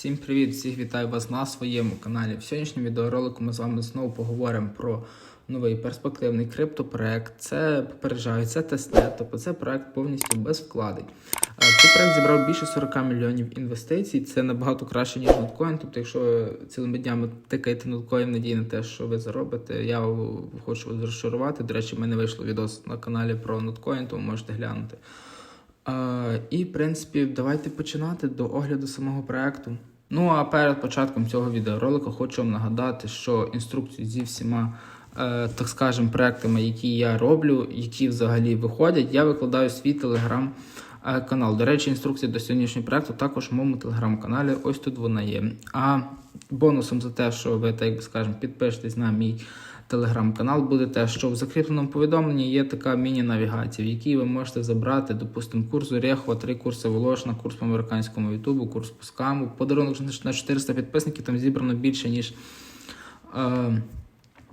Всім привіт! Всіх вітаю вас на своєму каналі. В сьогоднішньому відеоролику ми з вами знову поговоримо про новий перспективний криптопроект. Це попереджаю, це тестнет, тобто це проект повністю без вкладень. Е, Цей проект зібрав більше 40 мільйонів інвестицій. Це набагато краще, ніж ноткоін. Тобто, якщо цілими днями тикаєте ноткоін надії на те, що ви заробите, я хочу вас розчарувати. До речі, в мене вийшло відео на каналі про ноткоін, тому можете глянути. Е, і, в принципі, давайте починати до огляду самого проекту. Ну а перед початком цього відеоролику хочу вам нагадати, що інструкцію зі всіма, е, так скажемо, проектами, які я роблю, які взагалі виходять, я викладаю свій телеграм. е, Канал. До речі, інструкція до сьогоднішнього проекту також в моєму телеграм-каналі. Ось тут вона є. А бонусом за те, що ви, так би скажемо, підпишетесь на мій телеграм-канал, буде те, що в закріпленому повідомленні є така міні-навігація, в якій ви можете забрати, допустимо, курс Орехова, три курси Волошна, курс по американському ютубу, курс по скаму. Подарунок на 400 підписників там зібрано більше, ніж. Е,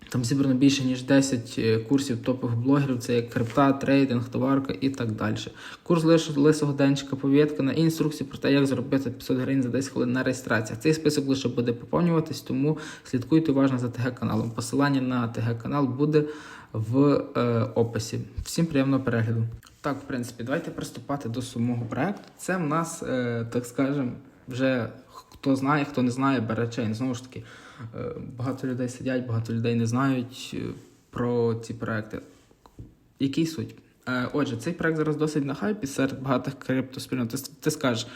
там зібрано більше ніж 10 е, курсів топових блогерів, це як крипта, трейдинг, товарка і так далі. Курс лисого денчика пов'єткана і інструкції про те, як заробити 500 гривень за 10 хвилин на реєстраціях. Цей список лише буде поповнюватись, тому слідкуйте уважно за ТГ-каналом. Посилання на ТГ-канал буде в е, описі. Всім приємного перегляду. Так, в принципі, давайте приступати до самого проекту. Це в нас, е, так скажемо, вже хто знає, хто не знає, бере чейн. Знову ж таки, е, багато людей сидять, багато людей не знають е, про ці проекти. Який суть? Е, Отже, цей проект зараз досить на хайпі серед багатих криптоспільнот. Ти, ти скажеш,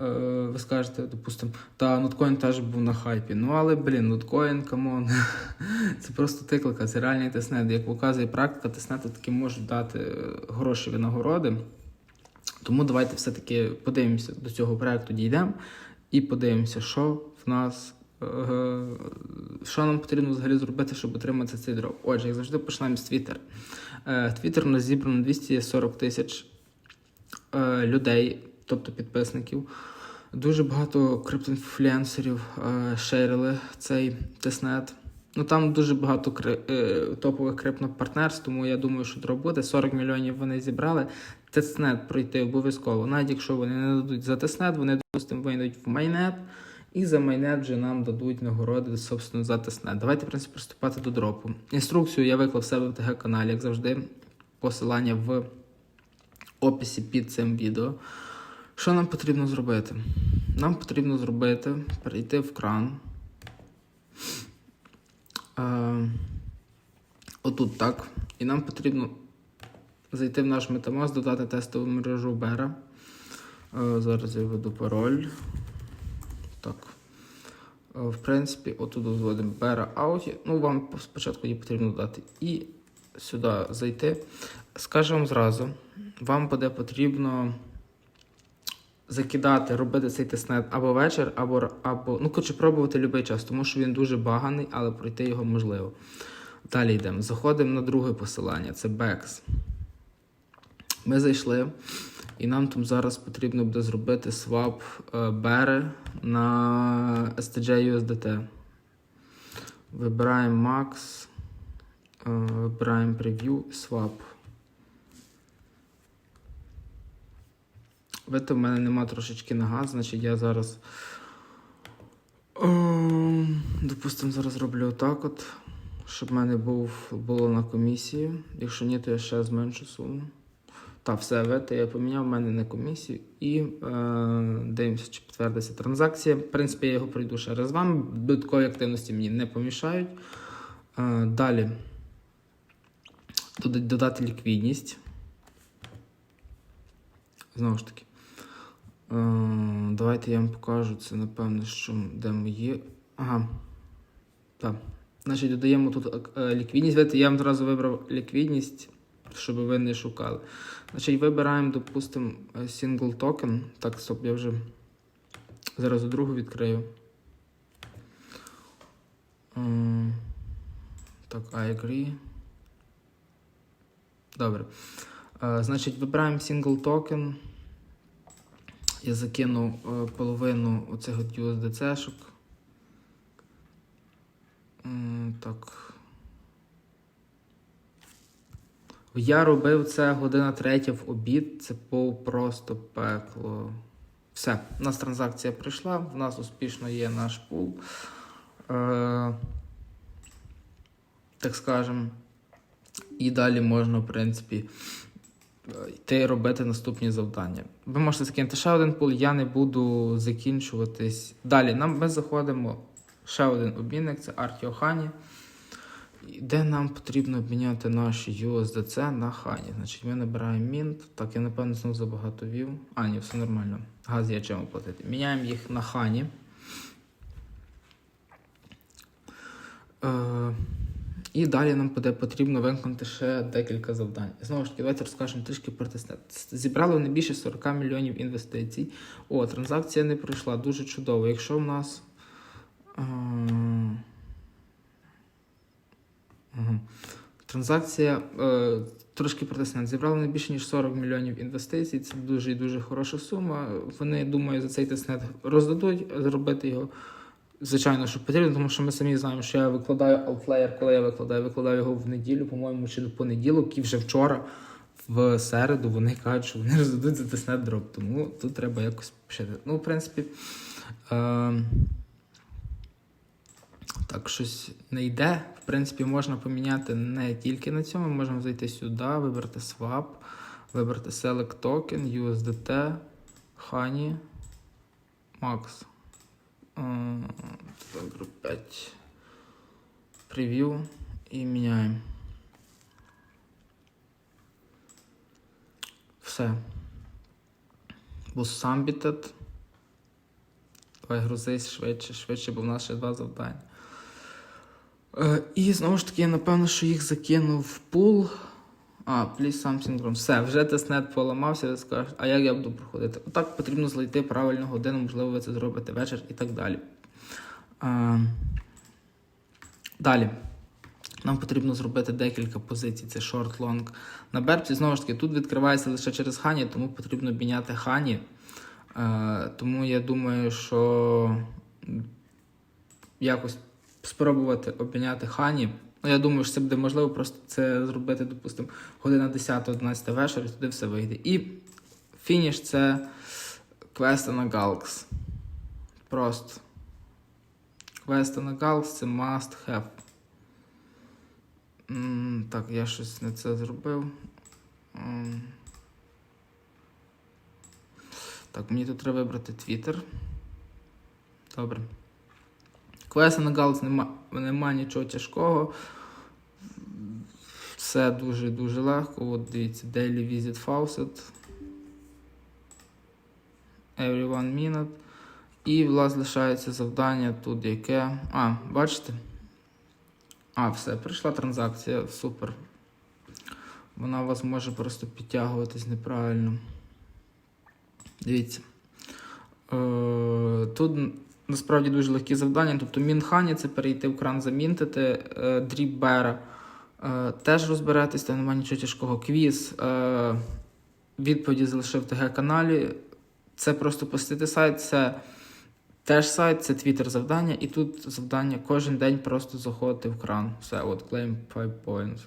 ви скажете, допустимо, та ноткоін теж був на хайпі. Ну але, блін, ноткоін, камон, це просто тиклика, це реальний тестнет. Як показує практика, тестнети таки можуть дати гроші винагороди. Тому давайте все-таки подивимося до цього проекту, дійдемо і подивимося, що в нас. е, Що нам потрібно взагалі зробити, щоб отримати цей дроп? Отже, як завжди, починаємо з Twitter. Twitter у нас зібрано 240 тисяч е, людей, тобто підписників. Дуже багато криптоінфлюенсерів е, шерили цей тестнет. Ну там дуже багато кри- топових криптопартнерств, тому я думаю, що дроп буде. 40 мільйонів вони зібрали. Тестнет пройти обов'язково. Навіть якщо вони не дадуть за тестнет, вони допустимо вийдуть в майнет. І за майнет вже нам дадуть нагороди, собственно, за тестнет. Давайте, в принципі, приступати до дропу. Інструкцію я виклав в себе в ТГ-каналі, як завжди. Посилання в описі під цим відео. Що нам потрібно зробити? Нам потрібно зробити, перейти в кран. Е, отут так. І нам потрібно зайти в наш Metamask, додати тестову мережу Бера. Зараз я введу пароль. Так. В принципі, отут Бера Ауті. Ну, вам спочатку її потрібно додати. І сюди зайти. Скажемо зразу, вам буде потрібно закидати, робити цей тестнет або вечір, або, або ну, коротше, пробувати будь-який час, тому що він дуже баганий, але пройти його можливо. Далі йдемо. Заходимо на друге посилання, це BEX. Ми зайшли, і нам там зараз потрібно буде зробити свап е, бери на STJ USDT. Вибираємо Max, е, вибираємо Preview, Swap. Видите, в мене нема трошечки на газ, значить я зараз. ем, Допустимо, зараз роблю отак от, щоб в мене був, було на комісії. Якщо ні, то я ще зменшу суму. Та, все, видите, я поміняв в мене на комісію і е, дивимося, чи підтвердиться транзакція. В принципі, я його пройду ще раз з вами. Активності мені не помішають. Е, далі дода- додати ліквідність. Знову ж таки. Е, Давайте я вам покажу це, напевно, що де мої. Ага. Так. Значить, додаємо тут е, ліквідність. Я вам одразу вибрав ліквідність, щоб ви не шукали. Значить, вибираємо, допустимо, single token. Так, стоп, я вже зараз другу відкрию. Так, I agree. Добре. Е, Значить, вибираємо single token. Я закину е, половину оцих USDC-шок. Так. Я робив це година третя в обід. Це був просто пекло. Все, у нас транзакція прийшла, в нас успішно є наш пул. Е, так скажемо. І далі можна, в принципі, е, йти робити наступні завдання. Ви можете закинути ще один пул, я не буду закінчуватись. Далі нам ми заходимо ще один обмінник, це Artio де нам потрібно обміняти наші USDC на хані. Значить, ми набираємо Mint. Так, я напевно знову забагато вів. А, ні, все нормально. Газ є чим оплатити. Міняємо їх на хані. Е, і далі нам буде потрібно виконати ще декілька завдань. Знову ж таки, давайте розкажемо трішки про тестнет. Зібрали не більше 40 мільйонів інвестицій. О, транзакція не пройшла. Дуже чудово. Якщо в нас. Е, Транзакція е, трошки протиснена. Зібрали не більше ніж 40 мільйонів інвестицій. Це дуже і дуже хороша сума. Вони думаю, за цей тестнет роздадуть, зробити його. Звичайно, що потрібно, тому що ми самі знаємо, що я викладаю Outlier, коли я викладаю, викладаю його в неділю, по-моєму, чи в понеділок, і вже вчора, в середу, вони кажуть, що вони роздадуть за тестнет дроп. Тому тут треба якось пишити. Ну, в принципі. Е, так, щось не йде. В принципі, можна поміняти не тільки на цьому. Можемо зайти сюди, вибрати Swap, вибрати Select Token, USDT, Honey, Max. Е, Добре, 5. Прев'ю і міняємо. Все. Був Sambited. Давай грузись швидше, швидше, бо в нас ще два завдання. Е, і знову ж таки, напевно, що їх закинув в пул. А, please something wrong. Все, вже тестнет поламався, ви скажете, а як я буду проходити? Отак потрібно знайти правильну годину, можливо, ви це зробите вечір і так далі. А, далі. Нам потрібно зробити декілька позицій. Це шорт-лонг. На берці, знову ж таки, тут відкривається лише через хані, тому потрібно обміняти хані. Е, тому я думаю, що якось спробувати обміняти хані. Ну, я думаю, що це буде можливо просто це зробити, допустимо, година 10-11 вечора, туди все вийде. І фініш це квести на Галкс. Просто. Квести на Галкс це must have. М, Так, я щось не це зробив. М. Так, мені тут треба вибрати Twitter. Добре. Квеста на Галс нема, нема нічого тяжкого. Все дуже-дуже легко. От дивіться, Daily Visit Faucet. Every one minute. І в вас лишається завдання тут яке. А, бачите? А, все, прийшла транзакція, супер. Вона у вас може просто підтягуватись неправильно. Дивіться. Е, Тут насправді дуже легкі завдання. Тобто Мінхані це перейти в кран замінтити, дріббера. Теж розберетесь, там немає нічого тяжкого. Квіз. Е, відповіді залишив в ТГ-каналі. Це просто постити сайт, це теж сайт, це твіттер завдання, і тут завдання кожен день просто заходити в кран. Все, от claim 5 points.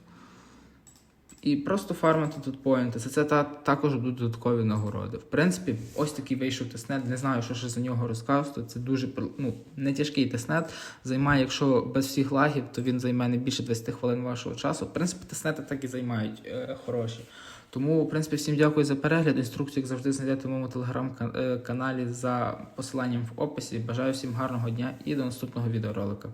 І просто фармити тут поінти. Це, це та, також будуть додаткові нагороди. В принципі, ось такий вийшов тестнет. Не знаю, що ще за нього розказувати. Це дуже ну, не тяжкий тестнет. Займає, якщо без всіх лагів, то він займе не більше 20 хвилин вашого часу. В принципі, тестнети так і займають е, хороші. Тому, в принципі, всім дякую за перегляд. Інструкцію, як завжди, знайдете в моєму телеграм-каналі за посиланням в описі. Бажаю всім гарного дня і до наступного відеоролика.